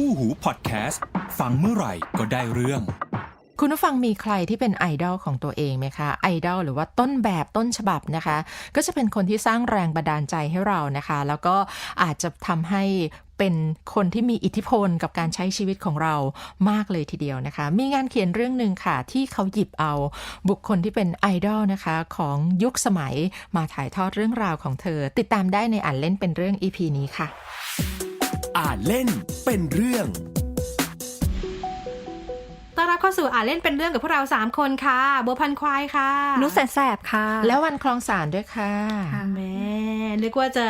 คู่หูพอดแคสต์ฟังเมื่อไหร่ก็ได้เรื่อง คุณผู้ฟังมีใครที่เป็นไอดอลของตัวเองไหมคะไอดอลหรือว่าต้นแบบต้นฉบับนะคะ ก็จะเป็นคนที่สร้างแรงบันดาลใจให้เรานะคะ แล้วก็อาจจะทำให้เป็นคนที่มีอิทธิพลกับการใช้ชีวิตของเรามากเลยทีเดียวนะคะ มีงานเขียนเรื่องหนึ่งค่ะ ที่เขาหยิบเอาบุคคลที่เป็นไอดอลนะคะ ของยุคสมัยมาถ่ายทอดเรื่องราวของเธอ ติดตามได้ในอ่านเล่นเป็นเรื่อง EP นี้ค่ะ อ่านเล่นเป็นเรื่องต้อนรับเข้าสู่อ่านเล่นเป็นเรื่องกับพวกเรา 3 คนค่ะบัวพันควายค่ะ นุแสนแสบค่ะ แล้ววันคลองสารด้วยค่ะ แม่นึกว่าจะ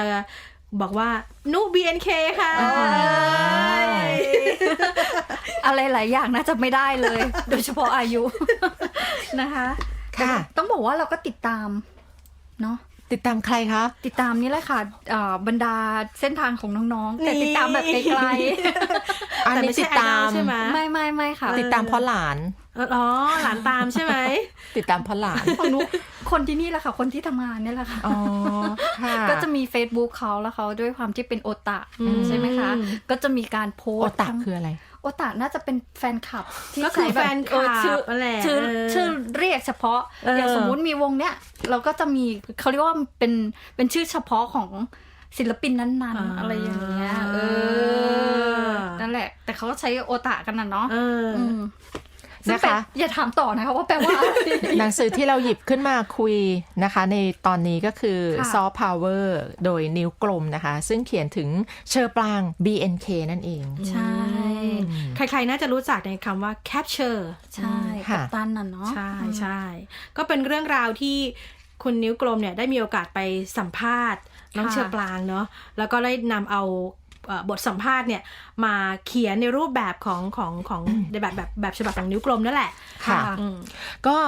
บอกว่านุ BNK ค่ะอะไรหลายอย่างน่าจะไม่ได้เลย โดยเฉพาะอายุ นะคะค่ะ ต้องบอกว่าเราก็ติดตาม เนาะ ติดตามใครคะ ติดตามนี่แหละค่ะเอ่อบรรดาเส้นทางของน้องๆ แต่ติดตามแบบไกลอันแต่นี้ไม่ติใช่ดไอตาดอลมใช่ไหมๆไม่ไม่ไม่ค่ะ ติดตามเพราะหลานอ๋อหลานตามใช่ไหมติดตามเพราะหลานของนุคนที่นี่แหละค่ะ คนที่ทำงานเนี่ยแหละค่ะอ๋อค่ะก็จะมี Facebook เขาแล้วเขาด้วยความที่เป็นโอตะใช่ไหมคะอืมก็จะมีการโพสโอต์ตะทั้งคืออะไรโอตะน่าจะเป็นแฟนคลับ ที่ก็คือใช้บบแฟนคลับเออชื่อนั่นแหละชื่อเออชื่อเรียกเฉพาะเออออย่างสมมุติมีวงเนี้ยเราก็จะมีเขาเรียกว่าเป็นเป็นชื่อเฉพาะของศิลปินนั้นๆ อะไรอย่างเงี้ยเออนั่นแหละ แต่เขาก็ใช้โอตะกันนะเนาะเอออมซึ่งนะคะแปลอย่าถามต่อนะคะว่าแปลว่าอะไรหนังสือที่เราหยิบขึ้นมาคุยนะคะ ในตอนนี้ก็คือค่ะ Soft Power โดยนิ้วกลมนะคะ ซึ่งเขียนถึงเชอร์ปราง BNK นั่นเอง ใช่ ใครๆน่าจะรู้จักในคำว่า capture ใช่ค่ะกัปตันน่ะเนาะใช่ใช่ก็เป็นเรื่องราวที่คุณนิ้วกลมเนี่ยได้มีโอกาสไปสัมภาษณ์ น้องค่ะเชอปลางเนาะแล้วก็ได้นำเอาเอ่อบทสัมภาษณ์เนี่ยมาเขียนในรูปแบบของของของในแบบแบบแบบฉบับของนิ้วกลมนั่นแหละ ค่ะอืมก็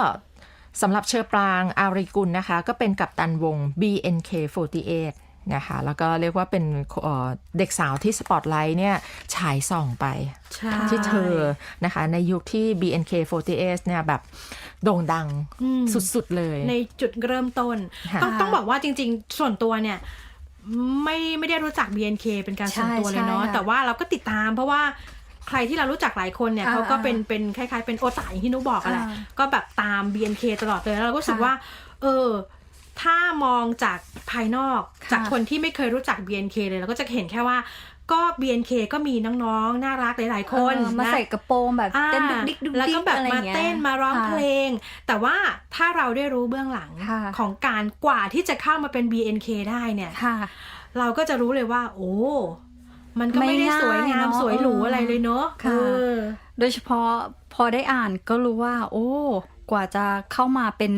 สำหรับเชอร์ปรางอาริกุลนะคะ ก็เป็นกัปตันวง BNK48 นะคะแล้วก็เรียกว่าเป็นเอ่อเด็กสาวที่สปอตไลท์เนี่ยฉายส่องไปใช่ที่เธอนะคะในยุคที่ BNK48 เนี่ยแบบโด่งดังอืมสุดๆเลย ในจุดเริ่มต้นค่ะต้องต้องบอกว่าจริงๆ ส่วนตัวเนี่ยไม่ไม่ได้รู้จัก BNK เป็นการส่วนตัวเลยเนาะใช่ค่ะแต่ว่าเราก็ติดตามเพราะว่าใครที่เรารู้จักหลายคนเนี่ยอ่าเขาก็เป็นเป็นคล้ายๆ เป็นโอตาอย่างที่นุกบอกอะแหละอ่าก็แบบตาม BNK ตลอดเลยแล้วเราก็รู้สึกค่ะว่า เออ ถ้ามองจากภายนอกค่ะจากคนที่ไม่เคยรู้จัก BNK เลยเราก็จะเห็นแค่ว่าก็ BNK ก็มีน้องๆ น่ารักหลาย ๆ คนเออมานะใส่กระโปรงแบบอ่าเต้นดุกดิกดุกดิกแล้วก็แบบอะไรอมาย่างงี้ยเต้นมาร้องค่ะเพลง แต่ว่าถ้าเราได้รู้เบื้องหลังค่ะของการกว่าที่จะเข้ามาเป็น BNK ได้เนี่ยค่ะเราก็จะรู้เลยว่า โอ้ มันก็ไม่ได้ไม่ง่ายสวยงามเนอะสวยหรูเออออะไรเลยเนาะค่ะเออโดยเฉพาะพอได้อ่านก็รู้ว่า โอ้ กว่าจะเข้ามาเป็น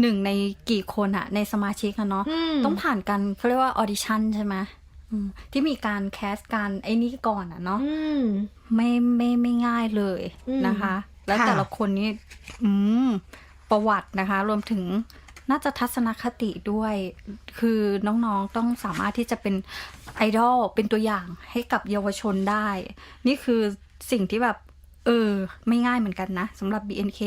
หนึ่งในกี่คนอะในสมาชิกอะเนาะอืมต้องผ่านกันเขาเรียกว่าออดิชั่นใช่ไหมอืมที่มีการแคสการไอ้นี่ก่อนอะเนาะอืมไม่ไม่ไม่ง่ายเลยอืมนะคะ แล้วค่ะแต่ละคนนี่อืมประวัตินะคะ รวมถึงน่าจะทัศนคติด้วย คือน้องๆต้องสามารถที่จะเป็นไอดอลเป็นตัวอย่างให้กับเยาวชนได้ นี่คือสิ่งที่แบบ เออ ไม่ง่ายเหมือนกันนะสำหรับ BNK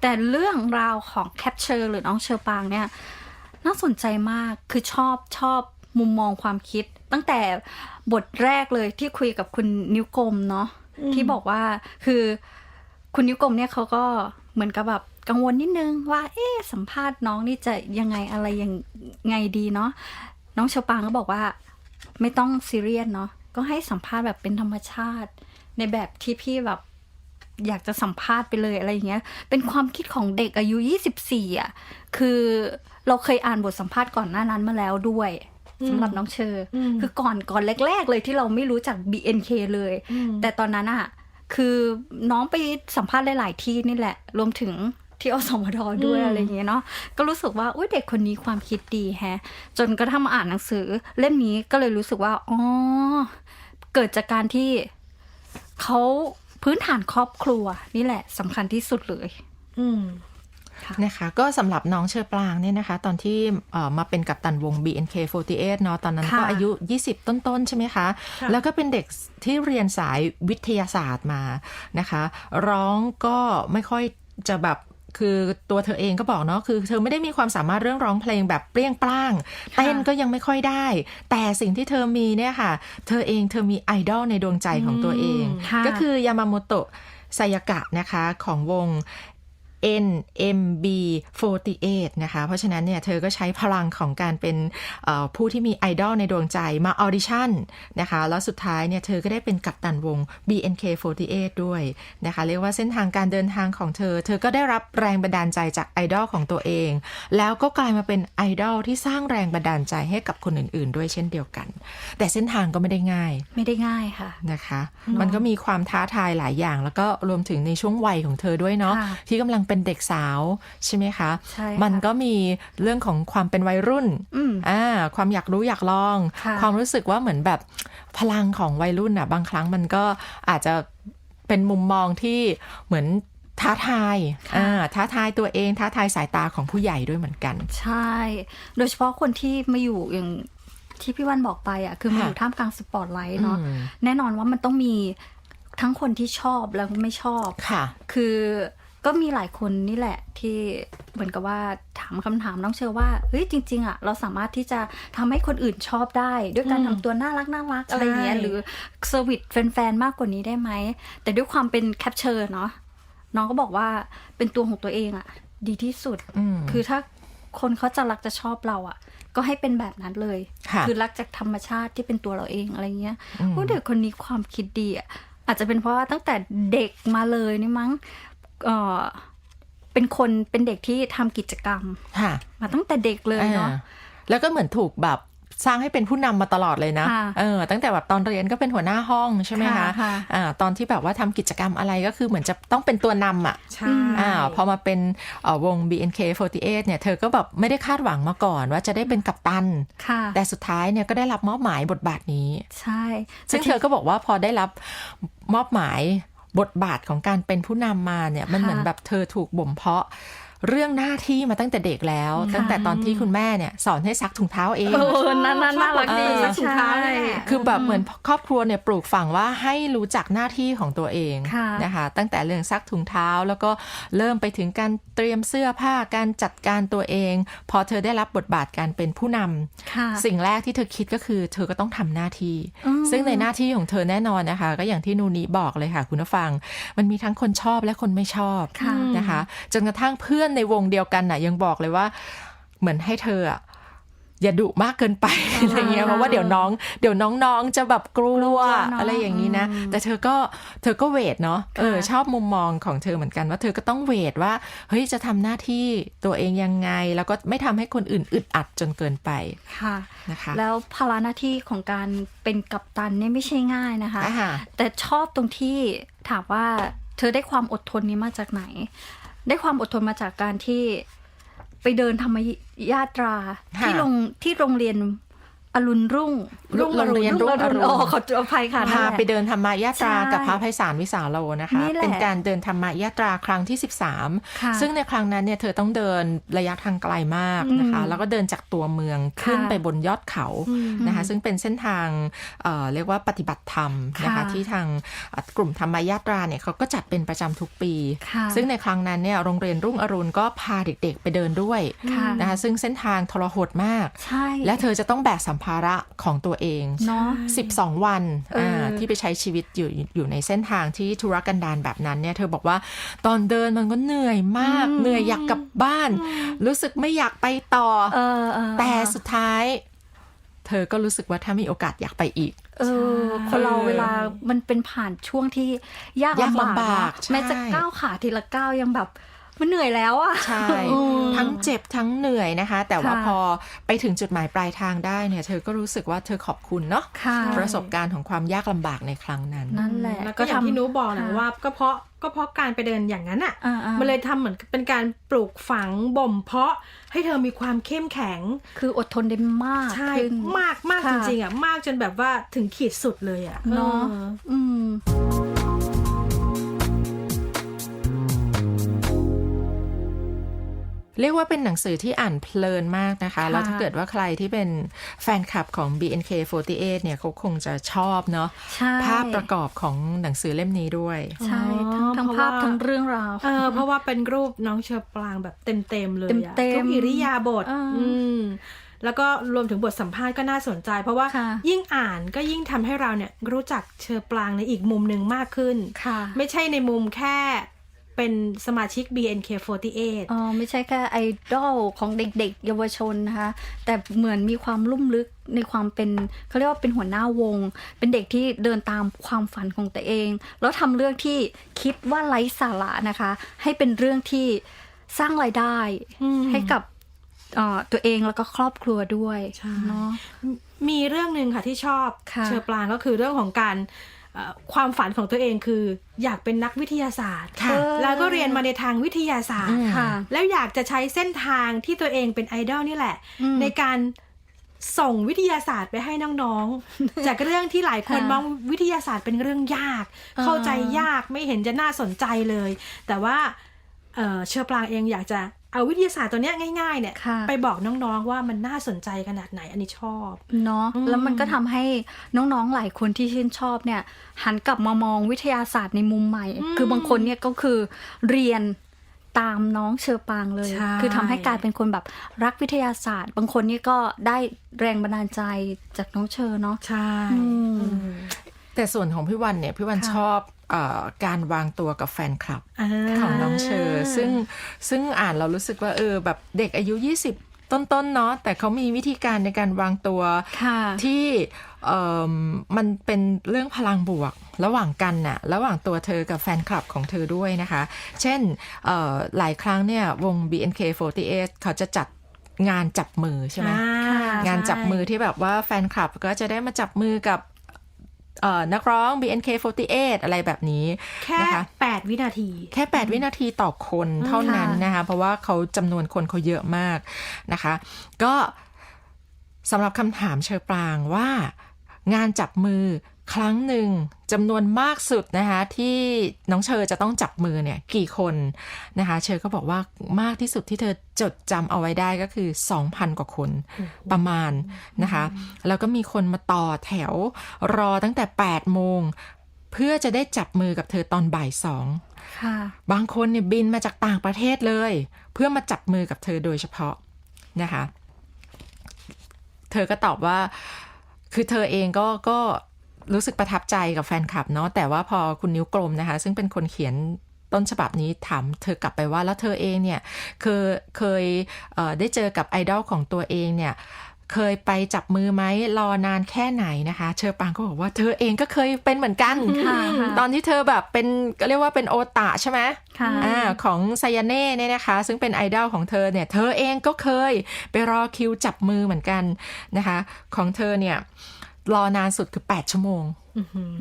แต่เรื่องราวของ Capture หรือน้องเชอปางเนี่ย น่าสนใจมากคือชอบชอบมุมมองความคิด ตั้งแต่บทแรกเลยที่คุยกับคุณนิ้วกลมเนาะที่บอกว่าคือคุณนิ้วกลมเนี่ยเขาก็เหมือนกับแบบกังวลนิดนึงว่า เอ๊ะสัมภาษณ์น้องนี่จะยังไงอะไรยังไงดีเนาะน้องเชอปางก็บอกว่า ไม่ต้องซีเรียสเนาะก็ให้สัมภาษณ์แบบเป็นธรรมชาติ ในแบบที่พี่แบบ อยากจะสัมภาษณ์ไปเลยอะไรอย่างเงี้ย เป็นความคิดของเด็กอายุ 24อะ คือเราเคยอ่านบทสัมภาษณ์ก่อนหน้านั้นมาแล้วด้วยสำหรับน้องเชอร์อืมคือก่อนก่อนแรก ๆ เลยที่เราไม่รู้จัก BNK เลยอืมแต่ตอนนั้นอะ คือน้องไปสัมภาษณ์หลาย ๆ ที่นี่แหละ รวมถึงที่อสมทด้วยอะไรอย่างเงี้ยเนาะ ก็รู้สึกว่าอุ้ยเด็กคนนี้ความคิดดีแฮะ จนกระทั่งมาอ่านหนังสือ เล่มนี้ก็เลยรู้สึกว่า อ๋อ เกิดจากการที่เขา พื้นฐานครอบครัวนี่แหละสำคัญที่สุดเลย อืมนะคะก็สำหรับน้องเชอปรางเนี่ยนะคะ ตอนที่เอ่อมาเป็นกัปตันวง BNK48 เนาะตอนนั้นก็ค่ะอายุ 20 ต้นๆ ใช่ไหมคะค่ะแล้วก็เป็นเด็กที่เรียนสายวิทยาศาสตร์มานะคะ ร้องก็ไม่ค่อยจะแบบ คือตัวเธอเองก็บอกเนาะคือเธอไม่ได้มีความสามารถเรื่องร้องเพลงแบบเปรี้ยงปร้าง เต้นก็ยังไม่ค่อยได้ แต่สิ่งที่เธอมีเนี่ยค่ะ เธอเองเธอมีไอดอลในดวงใจของตัวเองค่ะก็คือยามาโมโตะไซยากะนะคะของวง NMB48 นะคะ เพราะฉะนั้นเนี่ยเธอก็ใช้พลังของการเป็นเอ่อผู้ที่มีไอดอลในดวงใจมาออดิชั่นนะคะ แล้วสุดท้ายเนี่ยเธอก็ได้เป็นกัปตันวง BNK48 ด้วยนะคะ เรียกว่าเส้นทางการเดินทางของเธอ เธอก็ได้รับแรงบันดาลใจจากไอดอลของตัวเอง แล้วก็กลายมาเป็นไอดอลที่สร้างแรงบันดาลใจให้กับคนอื่น ๆ ด้วยเช่นเดียวกัน แต่เส้นทางก็ไม่ได้ง่าย ไม่ได้ง่ายค่ะนะคะ มันก็มีความท้าทายหลายอย่าง แล้วก็รวมถึงในช่วงวัยของเธอด้วยเนาะค่ะที่กำลังเป็นเด็กสาวใช่ไหมคะใช่ค่ะมันก็มีเรื่องของความเป็นวัยรุ่นอืมอ่าความอยากรู้อยากลองค่ะความรู้สึกว่าเหมือนแบบพลังของวัยรุ่นอะ บางครั้งมันก็อาจจะเป็นมุมมองที่เหมือนท้าทายอ่าท้าทายตัวเองท้าทายสายตาของผู้ใหญ่ด้วยเหมือนกัน ใช่ โดยเฉพาะคนที่มาอยู่อย่างที่พี่วันบอกไปอะคือมาอยู่ค่ะท่ามกลางสปอตไลท์เนาะอืมแน่นอนว่ามันต้องมีทั้งคนที่ชอบแล้วก็ไม่ชอบค่ะ คือ ก็มีหลายคนนี่แหละที่เหมือนกับว่าถามคำถามน้องเชื่อว่าเฮ้ยจริง ๆอะเราสามารถที่จะทำให้คนอื่นชอบได้ ด้วยการอืมทำตัวน่ารักน่ารักอะไรอย่างเงี้ยใช่หรือเซอร์วิสแฟนๆมากกว่านี้ได้ไหมแต่ด้วยความเป็นแคปเชอร์เนาะน้องก็บอกว่าเป็นตัวของตัวเองอะ ดีที่สุดอืมคือถ้าคนเขาจะรักจะชอบเราอะ ก็ให้เป็นแบบนั้นเลยค่ะอรักจากธรรมชาติที่เป็นตัวเราเองอะไรเงี้ยอืมโอ้เด็กคนนี้ความคิดดีอะอาจจะเป็นเพราะว่าตั้งแต่เด็กมาเลยนี่มั้ง เออเป็นคนเป็นเด็กที่ทำกิจกรรมค่ะมาตั้งแต่เด็กเลยเนาะอ่าแล้วก็เหมือนถูกแบบสร้างให้เป็นผู้นำมาตลอดเลยนะค่ะเออ ตั้งแต่แบบตอนเรียนก็เป็นหัวหน้าห้องใช่ไหมค่ะคะค่ะอ่า ตอนที่แบบว่าทำกิจกรรมอะไรก็คือเหมือนจะต้องเป็นตัวนำอะ ใช่ อ่า พอมาเป็นเอ่อวง BNK48 เนี่ย เธอก็แบบไม่ได้คาดหวังมาก่อนว่าจะได้เป็นกัปตัน ค่ะ แต่สุดท้ายเนี่ยก็ได้รับมอบหมายบทบาทนี้ ใช่ ซึ่งเธอก็บอกว่าพอได้รับมอบหมาย บทบาทของการเป็นผู้นำมาเนี่ยมันเหมือนแบบเธอถูกบ่มเพาะ เรื่องหน้าที่มาตั้งแต่เด็กแล้ว ตั้งแต่ตอนที่คุณแม่เนี่ยสอนให้ซักถุงเท้าเอง เออน่าน่าน่ารักดีชอบแบบถุงเท้าใช่นี่แหละคือแบบเหมือนครอบครัวเนี่ยปลูกฝังว่าให้รู้จักหน้าที่ของตัวเองค่ะนะคะ ตั้งแต่เรื่องซักถุงเท้าแล้วก็เริ่มไปถึงการเตรียมเสื้อผ้าการจัดการตัวเอง พอเธอได้รับบทบาทการเป็นผู้นำค่ะสิ่งแรกที่เธอคิดก็คือ เธอก็ต้องทำหน้าที่อืมซึ่งในหน้าที่ของเธอแน่นอนนะคะ ก็อย่างที่นูนีบอกเลยค่ะ คุณผู้ฟัง มันมีทั้งคนชอบและคนไม่ชอบค่ะนะคะ จนกระทั่งเพื่อนในวงเดียวกันน่ะ ยังบอกเลยว่า เหมือนให้เธออะอย่าดุมากเกินไปอะไรเงี้ยเพราะว่าเดี๋ยวน้อง เดี๋ยวน้องๆจะแบบกลักลัววเนอะอะไรอย่างนี้นะอืมแต่เธอก็เธอก็เวทเนาะเออค่ะชอบมุมมองของเธอเหมือนกันว่าเธอก็ต้องเวทว่าเฮ้ยจะทำหน้าที่ตัวเองยังไง แล้วก็ไม่ทำให้คนอื่นอึดอัดจนเกินไปค่ะนะคะ แล้วภาระหน้าที่ของการเป็นกัปตันเนี่ยไม่ใช่ง่ายนะคะอ่าฮะแต่ชอบตรงที่ถามว่าเธอได้ความอดทนนี้มาจากไหน ได้ความอดทนมาจากการที่ไปเดินธรรมยาตราค่ะที่โรงที่โรงเรียน อรุณรุ่งโรงเรียนรุ่งอรุณอ๋อขออภัยค่ะนั่นพาแหละไปเดินธรรมยาตราใช่กับพระไพศาลวิสาโลนะคะนี่แหละเป็นการเดินธรรมยาตราครั้งที่ค่ะ13 ซึ่งในครั้งนั้นเนี่ยเธอต้องเดินระยะทางไกลมากนะคะอืมแล้วก็เดินจากตัวเมืองขึ้นค่ะไปบนยอดเขานะคะ ซึ่งเป็นเส้นทางเอ่อเรียกว่าปฏิบัติธรรมนะคะค่ะที่ทางเอ่อกลุ่มธรรมยาตราเนี่ยเขาก็จัดเป็นประจำทุกปีค่ะซึ่งในครั้งนั้นเนี่ยโรงเรียนรุ่งอรุณก็พาเด็กๆ ไปเดินด้วยค่ะนะคะ ซึ่งเส้นทางทรหดมากใช่และเธอจะต้องแบกสัมภาระของตัวเองเนาะ12วันเอออ่าที่ไปใช้ชีวิตอยู่อยู่ในเส้นทางที่ธุรกันดารแบบนั้นเนี่ยเธอบอกว่าตอนเดินมันก็เหนื่อยมาก เหนื่อยอยากกลับบ้าน รู้สึกไม่อยากไปต่อเออเออแต่สุดท้าย เธอก็รู้สึกว่าถ้ามีโอกาสอยากไปอีกเออคนเราเออเวลามันเป็นผ่านช่วงที่ยากยากลำบากลำบากเนอะใช่แม้จะก้าวขาทีละก้าวยังแบบ มันเหนื่อยแล้วอะใช่อืมทั้งเจ็บทั้งเหนื่อยนะคะ แต่ว่าค่ะพอไปถึงจุดหมายปลายทางได้เนี่ย เธอก็รู้สึกว่าเธอขอบคุณเนาะค่ะประสบการณ์ของความยากลำบากในครั้งนั้นนั่นแหละแล้วก็อย่างที่นุบอกแหละค่ะว่าก็เพราะก็เพราะการไปเดินอย่างนั้นอะอ่าๆมันเลยทำเหมือนเป็นการปลูกฝังบ่มเพาะให้เธอมีความเข้มแข็ง คืออดทนได้มากใช่ขึ้นมากมากค่ะจริงๆอะมากจนแบบว่าถึงขีดสุดเลยอะเนาะอออืม เรียกว่าเป็นหนังสือที่อ่านเพลินมากนะคะค่ะแล้วถ้าเกิดว่าใครที่เป็นแฟนคลับของ BNK48 เนี่ยเขาคงจะชอบเนาะใช่ภาพประกอบของหนังสือเล่มนี้ด้วย ใช่ ทั้งทั้งเพราะภาพว่าทั้งเรื่องราวเออเพราะว่าเป็นรูปน้องเชอปรางแบบเต็ม ๆ เลยอะเต็มๆทุกอิริยาบถอ่าอืมแล้วก็รวมถึงบทสัมภาษณ์ก็น่าสนใจ เพราะว่าค่ะยิ่งอ่านก็ยิ่งทำให้เราเนี่ยรู้จักเชอปรางในอีกมุมหนึ่งมากขึ้นค่ะไม่ใช่ในมุมแค่ เป็นสมาชิก BNK48 อ๋อไม่ใช่แค่ไอดอลของเด็กๆ เยาวชนนะคะ แต่เหมือนมีความลุ่มลึกในความเป็นเขาเรียกว่าเป็นหัวหน้าวง เป็นเด็กที่เดินตามความฝันของตัวเอง แล้วทำเรื่องที่คิดว่าไร้สาระนะคะ ให้เป็นเรื่องที่สร้างรายได้อืมให้กับเอ่อตัวเองแล้วก็ครอบครัวด้วยใช่เนาะมีเรื่องหนึ่งค่ะที่ชอบค่ะเชอปรางก็คือเรื่องของการเอ่อ ความฝันของตัวเองคือ อยากเป็นนักวิทยาศาสตร์ค่ะแล้วก็เรียนมาในทางวิทยาศาสตร์อืมค่ะ แล้วอยากจะใช้เส้นทางที่ตัวเองเป็นไอดอลนี่แหละอืมในการส่งวิทยาศาสตร์ไปให้น้องๆ จากเรื่องที่หลายคนค่ะมองวิทยาศาสตร์เป็นเรื่องยากอ่าเข้าใจยากไม่เห็นจะน่าสนใจเลย แต่ว่าเอ่อเชอปรางเองอยากจะ เอาวิทยาศาสตร์ตัวเนี้ยง่าย ๆ เนี่ยค่ะไปบอกน้องๆว่ามันน่าสนใจขนาดไหนอันนี้ชอบเนาะอืมแล้วมันก็ทำให้น้องๆหลายคนที่ชื่นชอบเนี่ย หันกลับมามองวิทยาศาสตร์ในมุมใหม่ คือบางคนเนี่ยก็คือเรียนตามน้องเชอปางเลยใช่คือทำให้กลายเป็นคนแบบรักวิทยาศาสตร์ บางคนนี่ก็ได้แรงบันดาลใจจากน้องเชอเนาะใช่อืมอืมแต่ส่วนของพี่วันเนี่ยพี่วันค่ะชอบเออ การวางตัวกับแฟนคลับอ่าของน้องเชอร์ซึ่งซึ่งอ่านเรารู้สึกว่าเออแบบเด็กอายุ 20 ต้นๆเนาะแต่เขามีวิธีการในการวางตัวค่ะที่เอ่อมันเป็นเรื่องพลังบวกระหว่างกันน่ะระหว่างตัวเธอกับแฟนคลับของเธอด้วยนะคะ เช่นเอ่อหลายครั้งเนี่ยวง BNK48 เขาจะจัดงานจับมือใช่ไหมอ่งานจับมือที่แบบว่าแฟนคลับก็จะได้มาจับมือกับเอ่อ นักร้อง BNK48 อะไรแบบนี้ แค่นะคะแปดวินาที แค่ 8 วินาทีต่อคนเท่านั้นนะคะ เพราะว่าเขาจำนวนคนเขาเยอะมากนะคะ ก็สำหรับคำถามเชอปรางว่างานจับมือ ครั้งหนึ่งจำนวนมากสุดนะคะที่น้องเชอจะต้องจับมือเนี่ยกี่คนนะคะเชอก็บอกว่ามากที่สุดที่เธอจดจำเอาไว้ได้ก็คือ 2,000 กว่าคนประมาณนะคะแล้วก็มีคนมาต่อแถวรอตั้งแต่ 8 โมง เพื่อจะได้จับมือกับเธอตอนบ่ายสองค่ะบางคนเนี่ยบินมาจากต่างประเทศเลย เพื่อมาจับมือกับเธอโดยเฉพาะนะคะเธอก็ตอบว่าคือเธอเองก็ก็ รู้สึกประทับใจกับแฟนคลับเนาะแต่ว่าพอคุณนิ้วกลมนะคะ ซึ่งเป็นคนเขียนต้นฉบับนี้ถามเธอกลับไปว่าแล้วเธอเองเนี่ยเคยเคยเอ่อได้เจอกับไอดอลของตัวเองเนี่ยเคยไปจับมือไหมรอนานแค่ไหนนะคะ เชอปางก็บอกว่าเธอเองก็เคยเป็นเหมือนกันค่ะค่ะตอนที่เธอแบบเป็นก็เรียกว่าเป็นโอตะใช่ไหมค่ะอ่าของไซยาเน่เนี่ยนะคะ ซึ่งเป็นไอดอลของเธอเนี่ย เธอเองก็เคยไปรอคิวจับมือเหมือนกันนะคะ ของเธอเนี่ย รอนานสุดคือ 8 ชั่วโมง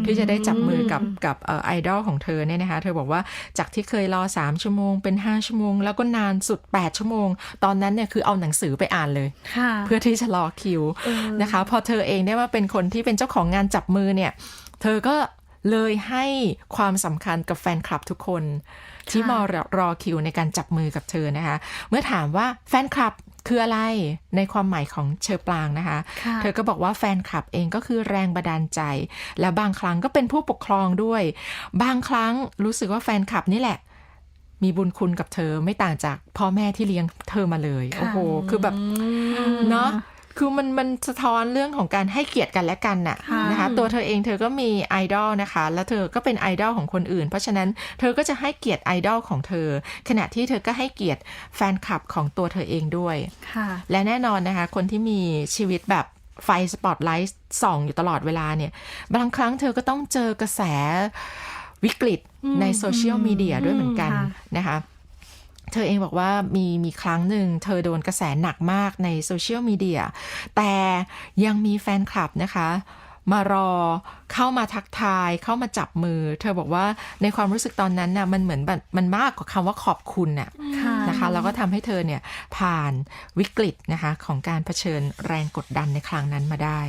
ที่จะได้จับมือกับกับเอ่อไอดอลของเธอเนี่ยนะคะ เธอบอกว่าจากที่เคยรอ 3 ชั่วโมงเป็น 5 ชั่วโมง แล้วก็นานสุด 8 ชั่วโมง ตอนนั้นเนี่ยคือเอาหนังสือไปอ่านเลยค่ะเพื่อที่จะรอคิวนะคะ พอเธอเองได้มาเป็นคนที่เป็นเจ้าของงานจับมือเนี่ย เธอก็เลยให้ความสำคัญกับแฟนคลับทุกคน ที่มารอรอคิวในการจับมือกับเธอนะคะ เมื่อถามว่าแฟนคลับ คืออะไรในความหมายของเชอปรางนะคะค่ะเธอก็บอกว่าแฟนคลับเองก็คือแรงบันดาลใจ และบางครั้งก็เป็นผู้ปกครองด้วย บางครั้งรู้สึกว่าแฟนคลับนี่แหละ มีบุญคุณกับเธอไม่ต่างจากพ่อแม่ที่เลี้ยงเธอมาเลย โอ้โห คือแบบ เนาะ คือมันมันสะท้อนเรื่องของการให้เกียรติกันและกันน่ะค่ะนะคะตัวเธอเองเธอก็มีไอดอลนะคะ แล้วเธอก็เป็นไอดอลของคนอื่น เพราะฉะนั้นเธอก็จะให้เกียรติไอดอลของเธอ ขณะที่เธอก็ให้เกียรติแฟนคลับของตัวเธอเองด้วยค่ะและแน่นอนนะคะ คนที่มีชีวิตแบบไฟสปอตไลท์ส่องอยู่ตลอดเวลาเนี่ย บางครั้งเธอก็ต้องเจอกระแสวิกฤตในโซเชียลมีเดียด้วยเหมือนกันค่ะนะคะ เธอเองบอกว่ามีมีครั้งหนึ่งเธอโดนกระแสหนักมากในโซเชียลมีเดียแต่ยังมีแฟนคลับนะคะมารอเข้ามาทักทายเข้ามาจับมือ เธอบอกว่าในความรู้สึกตอนนั้นน่ะมันเหมือนแบบมันมากกว่าคำว่าขอบคุณน่ะค่ะนะคะแล้วก็ทำให้เธอเนี่ยผ่านวิกฤตนะคะของการเผชิญแรงกดดันในครั้งนั้นมาได้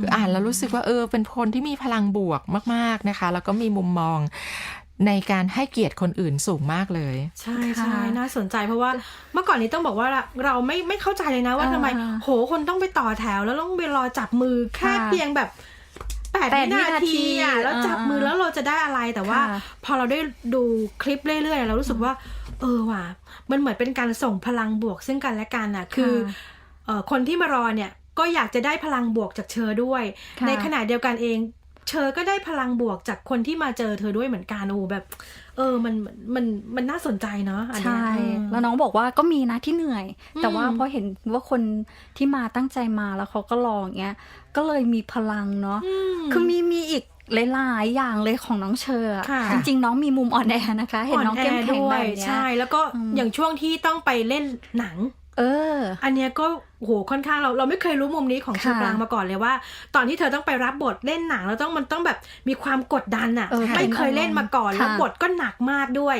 คืออ่านแล้วรู้สึกว่าเออเป็นคนที่มีพลังบวกมาก ๆนะคะ แล้วก็มีมุมมอง ในการให้เกียรติคนอื่นสูงมากเลย ใช่ค่ะใช่น่าสนใจเพราะว่าเมื่อก่อนนี้ต้องบอกว่าเราไม่ไม่เข้าใจเลยนะว่าอ่าทำไม โหคนต้องไปต่อแถว แล้วต้องไปรอจับมือแค่ค่ะเพียงแบบแปดแปดวินาวินาทีทีอะแล้วจับมืออ่าแล้วเราจะได้อะไรแต่ว่าค่ะพอเราได้ดูคลิปเรื่อยๆเรารู้สึกว่า เออว่ะมันเหมือนเป็นการส่งพลังบวกซึ่งกันและกันอะ คือเอ่อคนที่มารอเนี่ยก็อยากจะได้พลังบวกจากเชอด้วยค่ะในขณะเดียวกันเอง เชอก็ได้พลังบวกจากคนที่มาเจอเธอด้วยเหมือนกันโอ้โหแบบ เออมันมันมันน่าสนใจเนาะอันเนี้ยใช่เออแล้วน้องบอกว่าก็มีนะที่เหนื่อย แต่ว่าอืมพอเห็นว่าคนที่มาตั้งใจมาแล้วเขาก็รออย่างเงี้ยก็เลยมีพลังเนาะมคือมีมีอีกหลายๆอย่างเลยของน้องเชอร์อะค่ะจริงๆ น้องมีมุมอ่อนแอนะคะ เห็นน้องเข้มแข็งแบบเนี้ยใช่ แล้วก็อืมอย่างช่วงที่ต้องไปเล่นหนัง เออ อันเนี้ยก็โหค่อนข้างเราเราไม่เคยรู้มุมนี้ของเชอค่ะปรางมาก่อนเลยว่า ตอนที่เธอต้องไปรับบทเล่นหนังแล้วต้องมันต้องแบบมีความกดดันอะเออไม่เคยเล่นมาก่อนค่ะแล้วบทก็หนักมากด้วย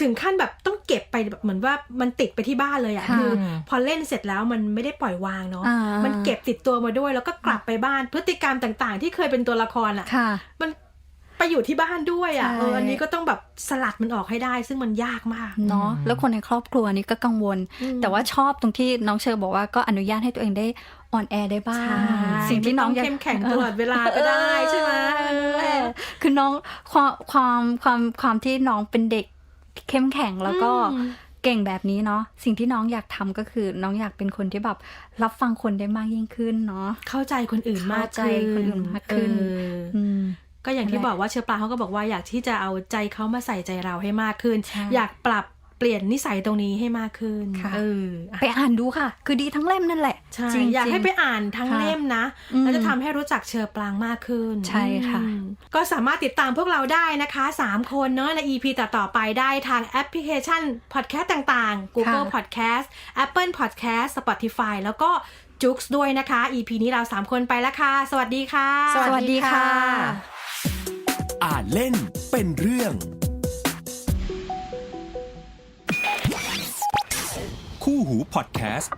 ถึงขั้นแบบต้องเก็บไปแบบเหมือนว่ามันติดไปที่บ้านเลยอะค่ะคือ พอเล่นเสร็จแล้วมันไม่ได้ปล่อยวางเนาะอ่ามัมันเก็บติดตัวมาด้วย แล้วก็กลับไปบ้านพฤติกรรมต่าง ๆ ที่เคยเป็นตัวละครอะค่ะมัน ไปอยู่ที่บ้านด้วยอะใช่เอออันนี้ก็ต้องแบบสลัดมันออกให้ได้ ซึ่งมันยากมากเนาะแล้วคนในครอบครัวนี่ก็กังวลอืมแต่ว่าชอบตรงที่น้องเชอร์บอกว่าก็อนุญาตให้ตัวเองได้อ่อนแอได้บ้างใช่สิ่งที่น้องไม่ต้เข้มแข็งตลอดเวลาก็ได้ใช่ไหมเออคือน้องความความความความที่น้องเป็นเด็กเข้มแข็งแล้วก็อืมเก่งแบบนี้เนาะสิ่งที่น้องอยากทำก็คือ น้องอยากเป็นคนที่แบบรับฟังคนได้มากยิ่งขึ้นเนาะเข้าใจคนอื่นมากเข้าใจคนอื่นมากขึ้นเอออืม ก็อย่างที่นั่นแหละบอกว่าเชอปลาเขาก็บอกว่าอยากที่จะเอาใจเขามาใส่ใจเราให้มากขึ้นใช่อยากปรับเปลี่ยนนิสัยตรงนี้ให้มากขึ้นค่ะเอออะไปอ่านดูค่ะ คือดีทั้งเล่มนั่นแหละใช่จริงๆอยากให้ไปอ่านทั้งค่ะเล่มนะอืมแล้วจะทำให้รู้จักเชอปรางมากขึ้น ใช่ค่ะอืมก็สามารถติดตามพวกเราได้นะคะ 3 คนเนาะใน EP ต่อ ๆ ไปได้ทางแอปพลิเคชัน Podcast ต่างๆ Google ค่ะ Podcast Apple Podcast Spotify แล้วก็จุกส์ด้วยนะคะ EP นี้เรา 3 คนไปแล้วค่ะ สวัสดีค่ะ สวัสดีค่ะ อ่านเล่นเป็นเรื่อง คู่หูพอดแคสต์